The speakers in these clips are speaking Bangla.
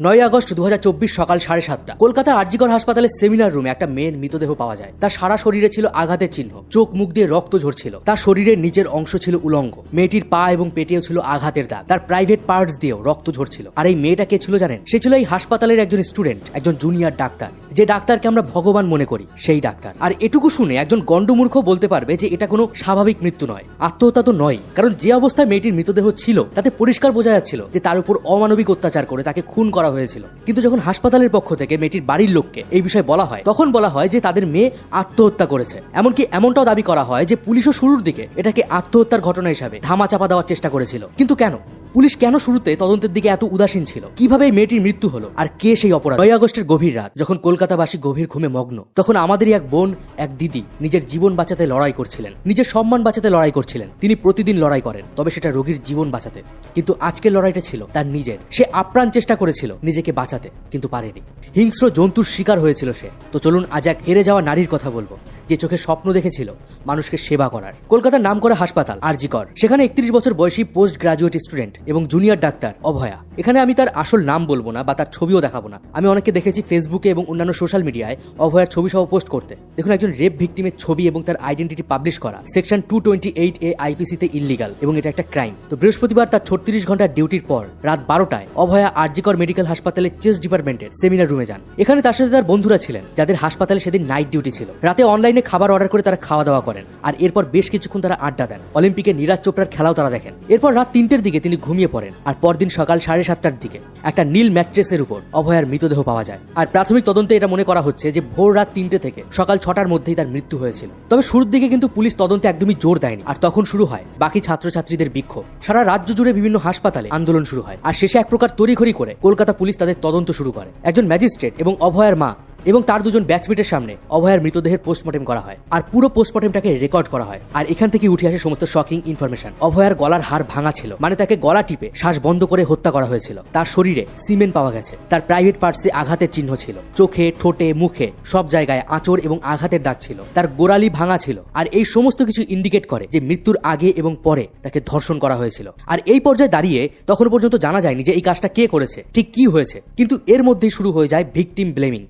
নয় আগস্ট দু হাজার চব্বিশ সকাল সাড়ে সাতটা। কলকাতার আর্জিকর হাসপাতালের সেমিনার রুমে একটা মেয়ের মৃতদেহ পাওয়া যায়। তার সারা শরীরে ছিল আঘাতের চিহ্ন। চোখ মুখ দিয়ে রক্ত ঝরছিল। তার শরীরের নিচের অংশ ছিল উলঙ্গ। মেয়েটির পা এবং পেটেও ছিল আঘাতের দাগ। তার প্রাইভেট পার্টস দিয়েও রক্ত ঝরছিল। আর এই মেয়েটা কে ছিল জানেন? সে ছিল এই হাসপাতালের একজন স্টুডেন্ট একজন জুনিয়র ডাক্তার। যে ডাক্তারকে আমরা ভগবান মনে করি, সেই ডাক্তার। আর এটুকু শুনে একজন গণ্ডমূর্খ বলতে পারবে যে এটা কোনো স্বাভাবিক মৃত্যু নয়, আত্মহত্যা তো নয় কারণ যে অবস্থায় মেয়েটির মৃতদেহ ছিল, তাতে পরিষ্কার বোঝা যাচ্ছিল যে তার উপর অমানবিক অত্যাচার করে তাকে খুন করা হয়েছিল। কিন্তু যখন হাসপাতালের পক্ষ থেকে মেয়েটির বাড়ির লোককে এই বিষয়ে বলা হয়, তখন বলা হয় যে তাদের মেয়ে আত্মহত্যা করেছে। এমনকি এমনটাও দাবি করা হয় যে পুলিশও শুরুর দিকে এটাকে আত্মহত্যার ঘটনা হিসাবে ধামা চাপা দেওয়ার চেষ্টা করেছিল। কিন্তু কেন? পুলিশ কেন শুরুতে তদন্তের দিকে এত উদাসীন ছিল? কীভাবে এই মেয়েটির মৃত্যু হলো? আর কে সেই অপরাধ? নয় আগস্টের গভীর রাত, যখন কলকাতাবাসী গভীর ঘুমে মগ্ন, তখন আমাদেরই এক বোন, এক দিদি, নিজের জীবন বাঁচাতে লড়াই করছিলেন। নিজের সম্মান বাঁচাতে লড়াই করছিলেন। তিনি প্রতিদিন লড়াই করেন, তবে সেটা রোগীর জীবন বাঁচাতে। কিন্তু আজকের লড়াইটা ছিল তার নিজের। সে আপ্রাণ চেষ্টা করেছিল নিজেকে বাঁচাতে, কিন্তু পারেনি। হিংস্র জন্তুর শিকার হয়েছিল সে। তো চলুন আজ এক হেরে যাওয়া নারীর কথা বলব, যে চোখে স্বপ্ন দেখেছিল মানুষকে সেবা করার। কলকাতার নাম করা হাসপাতাল, আরজিকর। সেখানে একত্রিশ বছর বয়সী পোস্ট গ্রাজুয়েট স্টুডেন্ট এবং জুনিয়র ডাক্তার, অভয়া। এখানে আমি তার আসল নাম বলব না বা তার ছবিও দেখাবো না। আমি অনেকে দেখেছি ফেসবুকে এবং অন্যান্য সোশ্যাল মিডিয়ায় অভয়ার ছবি সহ পোস্ট করতে। দেখুন, একজন রেপ ভিক্টিমের ছবি এবং তার আইডেন্টিটি পাবলিশ করা। Section two twenty eight A আইপিসিতে illegal এবং এটা একটা ক্রাইম তো বৃহস্পতিবার তার ছত্রিশ ঘণ্টার ডিউটির পর রাত বারোটায় অভয়া আরজিকর মেডিকেল হাসপাতালের চেস্ট ডিপার্টমেন্টের সেমিনার রুমে যান। এখানে তার সাথে তার বন্ধুরা ছিলেন, যাদের হাসপাতালে সেদিন নাইট ডিউটি ছিল। রাতে অনলাইনে খাবার অর্ডার করে তারা খাওয়া দাওয়া করেন। আর এরপর বেশ কিছুক্ষণ তারা আড্ডা দেন। অলিম্পিকে নীরাজ চোপড়ার খেলাও তারা দেখেন। এরপর রাত তিনটের দিকে তিনি ঘুমিয়ে পড়েন আর পরদিন সকাল সাড়ে সাতটার দিকে একটা নীল ম্যাট্রেসের উপর অভয়ার মৃতদেহ পাওয়া যায়। আর প্রাথমিক তদন্তে এটা মনে করা হচ্ছে যে ভোর রাত তিনটে থেকে সকাল ছটার মধ্যেই তার মৃত্যু হয়েছিল। তবে শুরুর দিকে কিন্তু পুলিশ তদন্তে একদমই জোর দেয়নি। আর তখন শুরু হয় বাকি ছাত্রছাত্রীদের বিক্ষোভ। সারা রাজ্য জুড়ে বিভিন্ন হাসপাতালে আন্দোলন শুরু হয়। আর শেষে এক প্রকার তড়িঘড়ি করে কলকাতা পুলিশ তাদের তদন্ত শুরু করে। একজন ম্যাজিস্ট্রেট এবং অভয়ার মা এবং তার দুজন ব্যাচমেটের সামনে অভয়ার মৃতদেহের পোস্টমর্টেম করা হয়। আর পুরো পোস্টমর্টেমটাকে রেকর্ড করা হয়। আর এখান থেকে উঠে আসে সমস্ত শকিং ইনফরমেশন অভয়ার গলার হাড় ভাঙা ছিল। মানে তাকে গলা টিপে শ্বাস বন্ধ করে হত্যা করা হয়েছিল। তার শরীরে সিমেন্ট পাওয়া গেছে। তার প্রাইভেট পার্টসে আঘাতের চিহ্ন ছিল। চোখে, ঠোঁটে, মুখে সব জায়গায় আঁচড় এবং আঘাতের দাগ ছিল। তার গোড়ালি ভাঙা ছিল। আর এই সমস্ত কিছু ইন্ডিকেট করে যে মৃত্যুর আগে এবং পরে তাকে ধর্ষণ করা হয়েছিল। আর এই পর্যায়ে দাঁড়িয়ে তখন পর্যন্ত জানা যায়নি যে এই কাজটা কে করেছে, ঠিক কি হয়েছে। কিন্তু এর মধ্যেই শুরু হয়ে যায় ভিকটিম ব্লেমিং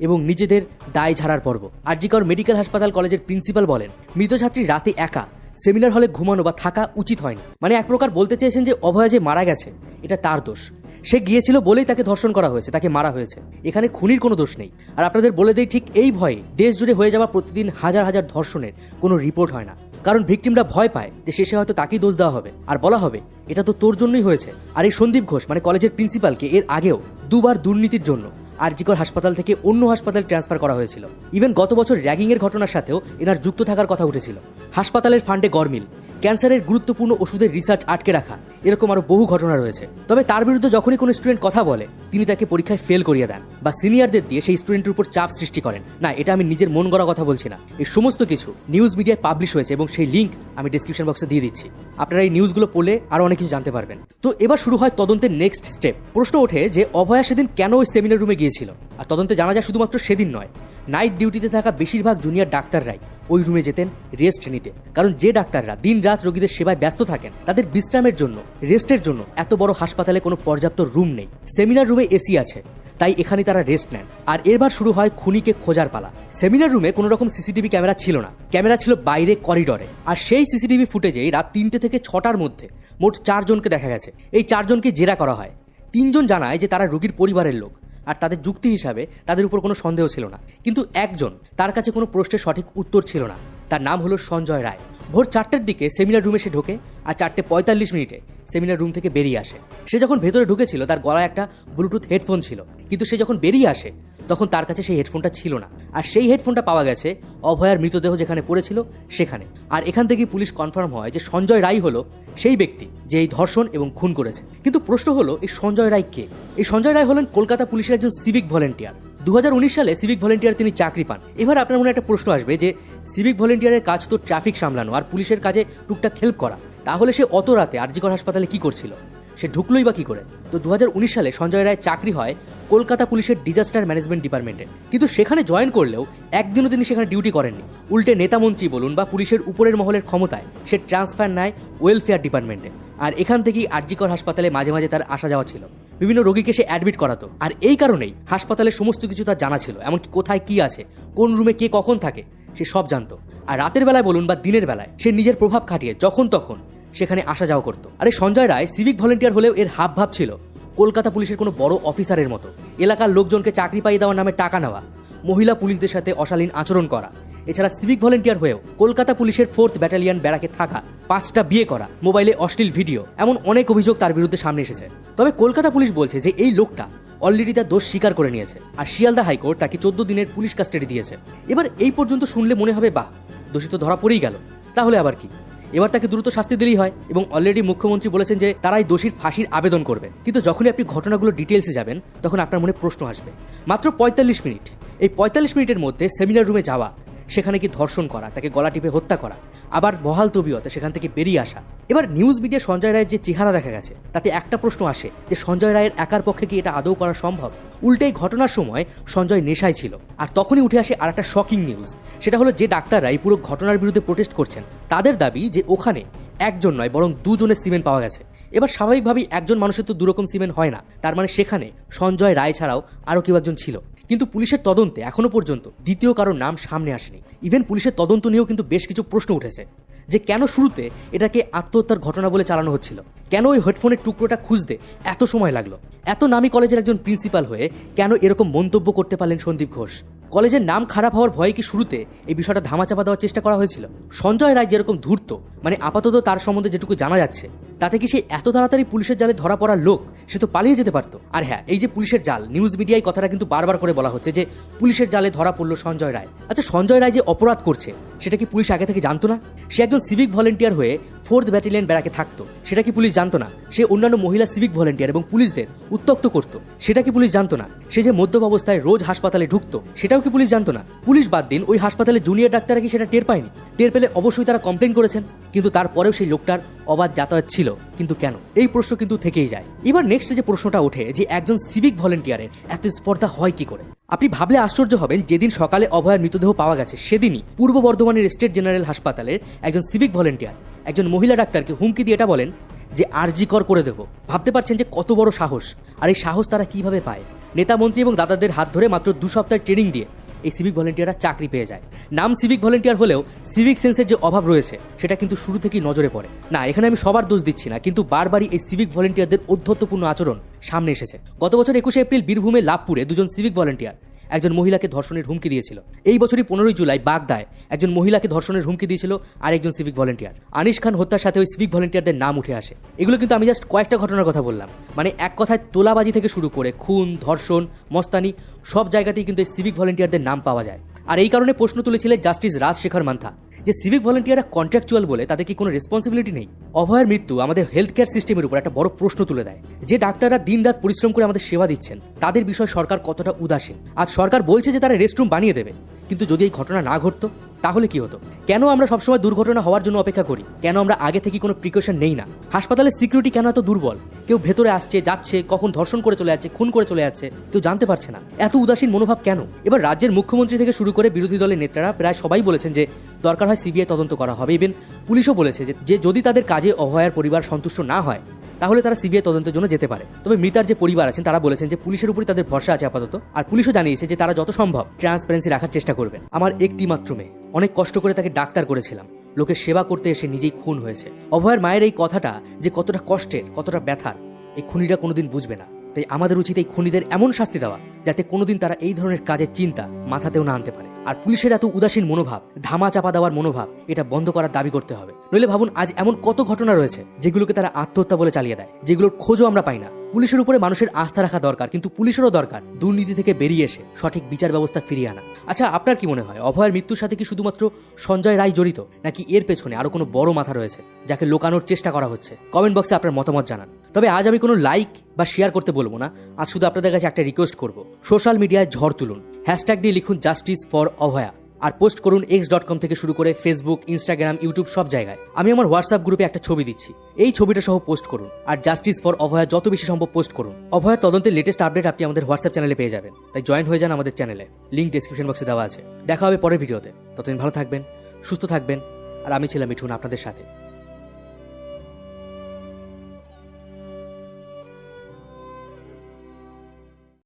এবং নিজেদের দায় ঝাড়ার পর্ব। আরজিকর মেডিকেল হাসপাতাল কলেজের প্রিন্সিপাল বলেন, মৃত ছাত্রী রাতে একা, সেমিনার হলে ঘুমানো বা থাকা উচিত হয়নি। মানে এক প্রকার বলতে চেয়েছেন যে অভয়া যে মারা গেছে, এটা তার দোষ। সে গিয়েছিল বলেই তাকে ধর্ষণ করা হয়েছে, তাকে মারা হয়েছে। এখানে খুনির কোনো দোষ নেই। আর আপনাদের বলে দেই ঠিক এই ভয়ে দেশ জুড়ে হয়ে যাওয়া প্রতিদিন হাজার হাজার ধর্ষণের কোনো রিপোর্ট হয় না। কারণ ভিকটিমরা ভয় পায় যে শেষে হয়তো তাকেই দোষ দেওয়া হবে। আর বলা হবে, এটা তো তোর জন্যই হয়েছে। আর এই সন্দীপ ঘোষ মানে কলেজের প্রিন্সিপালকে এর আগেও দুবার দুর্নীতির জন্য আরজিকর হাসপাতাল থেকে অন্য হাসপাতাল ট্রান্সফার করা হয়েছিল। ইভেন গত বছর র্যাগিংয়ের ঘটনার সাথেও এনার যুক্ত থাকার কথা উঠেছিল। হাসপাতালের ফান্ডে গরমিল ক্যান্সারের গুরুত্বপূর্ণ ওষুধের রিসার্চ আটকে রাখা, এরকম আরও বহু ঘটনা রয়েছে। তবে তার বিরুদ্ধে যখনই কোনো স্টুডেন্ট কথা বলে, তিনি তাকে পরীক্ষায় ফেল করিয়ে দেন বা সিনিয়রদের দিয়ে সেই স্টুডেন্টের উপর চাপ সৃষ্টি করেন। না, এটা আমি নিজের মন গড়া কথা বলছি না। এই সমস্ত কিছু নিউজ মিডিয়ায় পাবলিশ হয়েছে এবং সেই লিঙ্ক আমি ডিসক্রিপশন বক্সে দিয়ে দিচ্ছি। আপনারা এই নিউজগুলো পড়লে আরও অনেক কিছু জানতে পারবেন। তো এবার শুরু হয় তদন্তের নেক্সট স্টেপ প্রশ্ন ওঠে যে, অভয়া সেদিন কেন ওই সেমিনার রুমে গিয়েছিল? আর তদন্তে জানা যায় শুধুমাত্র সেদিন নয় নাইট ডিউটিতে থাকা বেশিরভাগ জুনিয়র ডাক্তাররাই ওই রুমে যেতেন রেস্ট নিতে। কারণ যে ডাক্তাররা দিন রাত রোগীদের সেবায় ব্যস্ত থাকেন, তাদের বিশ্রামের জন্য রেস্টের জন্য এত বড় হাসপাতালে কোনো পর্যাপ্ত রুম নেই। সেমিনার রুমে এসি আছে, তাই এখানে তারা রেস্ট নেন। আর এরবার শুরু হয় খুনিকে খোঁজার পালা। সেমিনার রুমে কোনো রকম সিসিটিভি ক্যামেরা ছিল না। ক্যামেরা ছিল বাইরে করিডরে আর সেই সিসিটিভি ফুটেজেই রাত তিনটে থেকে ছটার মধ্যে মোট চারজনকে দেখা গেছে। এই চারজনকে জেরা করা হয়। তিনজন জানায় যে তারা রোগীর পরিবারের লোক। আর তাদের যুক্তি হিসাবে তাদের উপর কোনো সন্দেহ ছিল না। কিন্তু একজন, তার কাছে কোনো প্রশ্নের সঠিক উত্তর ছিল না। তার নাম হলো সঞ্জয় রায়। ভোর চারটের দিকে সেমিনার রুমে সে ঢোকে আর চারটে পঁয়তাল্লিশ মিনিটে সেমিনার রুম থেকে বেরিয়ে আসে। সে যখন ভেতরে ঢুকেছিল, তার গলায় একটা ব্লুটুথ হেডফোন ছিল। কিন্তু সে যখন বেরিয়ে আসে তখন তার কাছে সেই হেডফোনটা ছিল না। আর সেই হেডফোনটা পাওয়া গেছে অভয়ার মৃতদেহ যেখানে পড়েছিল সেখানে। আর এখান থেকেই পুলিশ কনফার্ম হয় যে সঞ্জয় রায় হলো সেই ব্যক্তি যে এই ধর্ষণ এবং খুন করেছে। কিন্তু প্রশ্ন হলো, এই সঞ্জয় রায় কে? এই সঞ্জয় রায় হলেন কলকাতা পুলিশের একজন সিভিক ভলেন্টিয়ার দু হাজার উনিশ সালে সিভিক ভলেন্টিয়ার তিনি চাকরি পান। এবার আপনার মনে একটা প্রশ্ন আসবে যে সিভিক ভলেন্টিয়ারের কাজ তো ট্রাফিক সামলানো আর পুলিশের কাজে টুকটাক হেল্প করা। তাহলে সে অত রাতে আরজিকর হাসপাতালে কি করছিল? সে ঢুকলোই বা কি করে? তো দু হাজার উনিশ সালে সঞ্জয় রায় চাকরি হয় কলকাতা পুলিশের ডিজাস্টার ম্যানেজমেন্ট ডিপার্টমেন্টে। কিন্তু সেখানে জয়েন করলেও একদিনও তিনি সেখানে ডিউটি করেননি। উল্টে নেতামন্ত্রী বলুন বা পুলিশের উপরের মহলের ক্ষমতায় সে ট্রান্সফার নেয় ওয়েলফেয়ার ডিপার্টমেন্টে। আর এখান থেকেই আরজিকর হাসপাতালে মাঝে মাঝে তার আসা যাওয়া ছিল। বিভিন্ন রোগীকে সে অ্যাডমিট করাতো। আর এই কারণেই হাসপাতালে সমস্ত কিছু তার জানা ছিল, এমনকি কোথায় কি আছে, কোন রুমে কে কখন থাকে, সে সব জানতো। আর রাতের বেলায় বলুন বা দিনের বেলায় সে নিজের প্রভাব খাটিয়ে যখন তখন সেখানে আসা যাওয়া করতো। আরে সঞ্জয় রায় সিভিক ভলেন্টিয়ার হলেও এর হাব ভাব ছিল। কলকাতা পুলিশের কোনো বড় অফিসারের মতো। এলাকার লোকজনকে চাকরি পাইয়ে দেওয়ার নামে টাকা নেওয়া। মহিলা পুলিশদের সাথে অশালীন আচরণ করা। এছাড়া সিভিক ভলেন্টিয়ার হয়েও কলকাতা পুলিশের ফোর্থ ব্যাটালিয়ান ব্যারাকে থাকা, পাঁচটা বিয়ে করা, মোবাইলে অশ্লীল ভিডিও, এমন অনেক অভিযোগ তার বিরুদ্ধে সামনে এসেছে। তবে কলকাতা পুলিশ বলছে যে এই লোকটা অলরেডি তার দোষ স্বীকার করে নিয়েছে আর শিয়ালদা হাইকোর্ট তাকে চোদ্দ দিনের পুলিশ কাস্টাডি দিয়েছে। এবার এই পর্যন্ত শুনলে মনে হবে, বাহ, দোষী তো ধরা পড়েই গেল। তাহলে আবার কি? এবার তাকে দ্রুত শাস্তি দিলেই হয় এবং অলরেডি মুখ্যমন্ত্রী বলেছেন যে তারাই দোষীর ফাঁসির আবেদন করবে। কিন্তু যখনই আপনি ঘটনাগুলো ডিটেলসে যাবেন, তখন আপনার মনে প্রশ্ন আসবে। মাত্র পঁয়তাল্লিশ মিনিট। এই পঁয়তাল্লিশ মিনিটের মধ্যে সেমিনার রুমে যাওয়া সেখানে কি ধর্ষণ করা, তাকে গলা টিপে হত্যা করা, আবার বহাল তবিয়তে সেখান থেকে বেরিয়ে আসা। এবার নিউজ মিডিয়া সঞ্জয় রায়ের যে চেহারা দেখা গেছে, তাতে একটা প্রশ্ন আসে যে সঞ্জয় রায়ের একার পক্ষে কি এটা আদৌ করা সম্ভব? উল্টেই ঘটনার সময় সঞ্জয় নেশায় ছিল। আর তখনই উঠে আসে আর একটা শকিং নিউজ সেটা হলো যে ডাক্তাররা এই পুরো ঘটনার বিরুদ্ধে প্রোটেস্ট করছেন। তাদের দাবি যে ওখানে একজন নয়, বরং দুজনের সিমেন্ট পাওয়া গেছে। এবার স্বাভাবিকভাবেই একজন মানুষের তো দুরকম সিমেন্ট হয় না, তার মানে সেখানে সঞ্জয় রায় ছাড়াও আরও কেউ একজন ছিল। কিন্তু পুলিশের তদন্তে এখনও পর্যন্ত দ্বিতীয় কারোর নাম সামনে আসেনি। ইভেন পুলিশের তদন্ত নিয়েও কিন্তু বেশ কিছু প্রশ্ন উঠেছে যে কেন শুরুতে এটাকে আত্মহত্যার ঘটনা বলে চালানো হচ্ছিল? কেন ওই হেডফোনের টুকরোটা খুঁজতে এত সময় লাগল? এত নামি কলেজের একজন প্রিন্সিপাল হয়ে কেন এরকম মন্তব্য করতে পারলেন সন্দীপ ঘোষ? কলেজের নাম খারাপ হওয়ার ভয়ে কি শুরুতে এই বিষয়টা ধামাচাপা দেওয়ার চেষ্টা করা হয়েছিল? সঞ্জয় রায় যেরকম ধূর্ত মানে আপাতত তার সম্বন্ধে যেটুকু জানা যাচ্ছে তাতে কি সে এত তাড়াতাড়ি পুলিশের জালে ধরা পড়ার লোক? সে তো পালিয়ে যেতে পারতো। আর হ্যাঁ এই যে পুলিশের জাল নিউজ মিডিয়ায় কথাটা কিন্তু বারবার করে বলা হচ্ছে যে পুলিশের জালে ধরা পড়ল সঞ্জয় রায়। আচ্ছা সঞ্জয় রায় যে অপরাধ করছে, সেটা কি পুলিশ আগে থেকে জানতো না? সে একজন সিভিক ভলেন্টিয়ার হয়ে ফোর্থ ব্যাটালিয়ন ব্যারাকে থাকতো। সেটা কি পুলিশ জানতো না। সে অন্যান্য মহিলা সিভিক ভলেন্টিয়ার এবং পুলিশদের উত্তক্ত করতো। সেটা কি পুলিশ জানতো না। সে যে মদ্যপ অবস্থায় রোজ হাসপাতালে ঢুকতো, সেটাও কি পুলিশ জানতো না? পুলিশ বাদ দিন, ওই হাসপাতালে জুনিয়র ডাক্তাররা কি সেটা টের পায়নি? টের পেলে অবশ্যই তারা কমপ্লেন করেছেন। কিন্তু তারপরেও সেই লোকটার অবাধ যাতায়াত ছিল। কিন্তু কেন? এই প্রশ্ন কিন্তু থেকেই যায়। এবার নেক্সট যে প্রশ্নটা ওঠে, যে একজন সিভিক ভলেন্টিয়ারের এত স্পর্ধা হয় কি করে? আপনি ভাবলে আশ্চর্য হবেন, যেদিন সকালে অভয়ের মৃতদেহ পাওয়া গেছে, সেদিনই পূর্ব বর্ধমানের স্টেট জেনারেল হাসপাতালের একজন সিভিক ভলেন্টিয়ার একজন মহিলা ডাক্তারকে হুমকি দিয়ে এটা বলেন যে আরজি কর করে দেবো। ভাবতে পারছেন যে কত বড় সাহস। আর এই সাহস তারা কীভাবে পায়? নেতা মন্ত্রী এবং দাদাদের হাত ধরে মাত্র দু সপ্তাহের ট্রেনিং দিয়ে এই সিভিক ভলেন্টিয়াররা চাকরি পেয়ে যায়। নাম সিভিক ভলেন্টিয়ার হলেও সিভিক সেন্সের যে অভাব রয়েছে, সেটা কিন্তু শুরু থেকেই নজরে পড়ে। না, এখানে আমি সবার দোষ দিচ্ছি না, কিন্তু বারবারই এই সিভিক ভলেন্টিয়ারদের অধ্যত্বপূর্ণ আচরণ সামনে এসেছে। গত বছর একুশে এপ্রিল বীরভূমে লাভপুরে দুজন সিভিক ভলেন্টিয়ার একজন মহিলাকে ধর্ষণের হুমকি দিয়েছিল। এই বছরই পনেরোই জুলাই বাগদায় একজন মহিলাকে ধর্ষণের হুমকি দিয়েছিল আর একজন সিভিক ভলেন্টিয়ার। আনিস খান হত্যার সাথে ওই সিভিক ভলেন্টিয়ারদের নাম উঠে আসে। এগুলো কিন্তু আমি জাস্ট কয়েকটা ঘটনার কথা বললাম। মানে এক কথায় তোলাবাজি থেকে শুরু করে খুন, ধর্ষণ, মস্তানি সব জায়গাতেই কিন্তু এই সিভিক ভলেন্টিয়ারদের নাম পাওয়া যায়। আর এই কারণে প্রশ্ন তুলেছিলেন জাস্টিস রাজশেখর মান্থা যে সিভিক ভলেন্টিয়াররা কন্ট্রাকচুয়াল বলে তাদের কি কোনো রেসপন্সিবিলিটি নেই? অভয়ের মৃত্যু আমাদের হেলথ কেয়ার সিস্টেমের উপর একটা বড় প্রশ্ন তুলে দেয়, যে ডাক্তাররা দিন রাত পরিশ্রম করে আমাদের সেবা দিচ্ছেন, তাদের বিষয়ে সরকার কতটা উদাসীন? আজ সরকার বলছে যে তারা রেস্টরুম বানিয়ে দেবে, কিন্তু যদি এই ঘটনা না ঘটতো তাহলে কি হতো? কেন আমরা সবসময় দুর্ঘটনা হওয়ার জন্য অপেক্ষা করি? কেন আমরা আগে থেকে কোনো প্রিকশন নেই না? হাসপাতালের সিকিউরিটি কেন এত দুর্বল? কেউ ভেতরে আসছে, যাচ্ছে, কখন ধর্ষণ করে চলে যাচ্ছে, খুন করে চলে যাচ্ছে, কেউ জানতে পারছে না। এত উদাসীন মনোভাব কেন? এবার রাজ্যের মুখ্যমন্ত্রী থেকে শুরু করে বিরোধী দলের নেতারা প্রায় সবাই বলেছেন যে, দরকার হয় সিবিআই তদন্ত করা হবে। ইভেন পুলিশও বলেছে যে- যদি তাদের কাজে অভয়ার পরিবার সন্তুষ্ট না হয় তাহলে তারা সিবিআই তদন্তের জন্য যেতে পারে। তবে মৃতার যে পরিবার আছেন, তারা বলেছেন যে পুলিশের উপরই তাদের ভরসা আছে আপাতত। আর পুলিশও জানিয়েছে যে তারা যত সম্ভব ট্রান্সপারেন্সি রাখার চেষ্টা করবেন। আমার একটি মাত্র মেয়ে। অনেক কষ্ট করে তাকে ডাক্তার করেছিলাম। লোকের সেবা করতে এসে নিজেই খুন হয়েছে। অভয়ের মায়ের এই কথাটা যে কতটা কষ্টের, কতটা ব্যথার, এই খুনিরা কোনোদিন বুঝবে না। তাই আমাদের উচিত এই খুনিদের এমন শাস্তি দেওয়া, যাতে কোনোদিন তারা এই ধরনের কাজের চিন্তা মাথাতেও না আনতে পারে। আর পুলিশের এত উদাসীন মনোভাব, ধামা চাপা দেওয়ার মনোভাব, এটা বন্ধ করার দাবি করতে হবে। নইলে ভাবুন, আজ এমন কত ঘটনা রয়েছে যেগুলোকে তারা আত্মহত্যা বলে চালিয়ে দেয়, যেগুলোর খোঁজও আমরা পাই না। পুলিশের উপরে মানুষের আস্থা রাখা দরকার, কিন্তু পুলিশেরও দরকার দুর্নীতি থেকে বেরিয়ে এসে সঠিক বিচার ব্যবস্থা ফিরিয়ে আনা। আচ্ছা আপনার কি মনে হয়, অভয়ের মৃত্যুর সাথে কি শুধুমাত্র সঞ্জয় রায় জড়িত, নাকি এর পেছনে আরও কোনো বড় মাথা রয়েছে যাকে লোকানোর চেষ্টা করা হচ্ছে? কমেন্ট বক্সে আপনার মতামত জানান। তবে আজ আমি কোনো লাইক বা শেয়ার করতে বলব না, আজ শুধু আপনাদের কাছে একটা রিকোয়েস্ট করব, সোশ্যাল মিডিয়ায় ঝড় তুলুন। হ্যাশট্যাগ দিয়ে লিখুন জাস্টিস ফর অভয়া আর পোস্ট করুন এক্স ডট কম থেকে শুরু করে ফেসবুক ইনস্টাগ্রাম ইউটিউব সব জায়গায়। আমি আমার হোয়াটসঅ্যাপ গ্রুপে একটা ছবি দিচ্ছি। এই ছবিটা সহ পোস্ট করুন আর জাস্টিস ফর অভয়া যত বেশি সম্ভব পোস্ট করুন। অভয়ার তদন্তের লেটেস্ট আপডেট আপনি আমাদের হোয়াটসঅ্যাপ চ্যানেলে পেয়ে যাবেন। তাই জয়েন হয়ে যান আমাদের চ্যানেলে লিঙ্ক ডিসক্রিপশন বক্সে দেওয়া আছে। দেখা হবে পরের ভিডিওতে ততদিন ভালো থাকবেন, সুস্থ থাকবেন, আর আমি ছিলাম মিঠুন আপনাদের সাথে।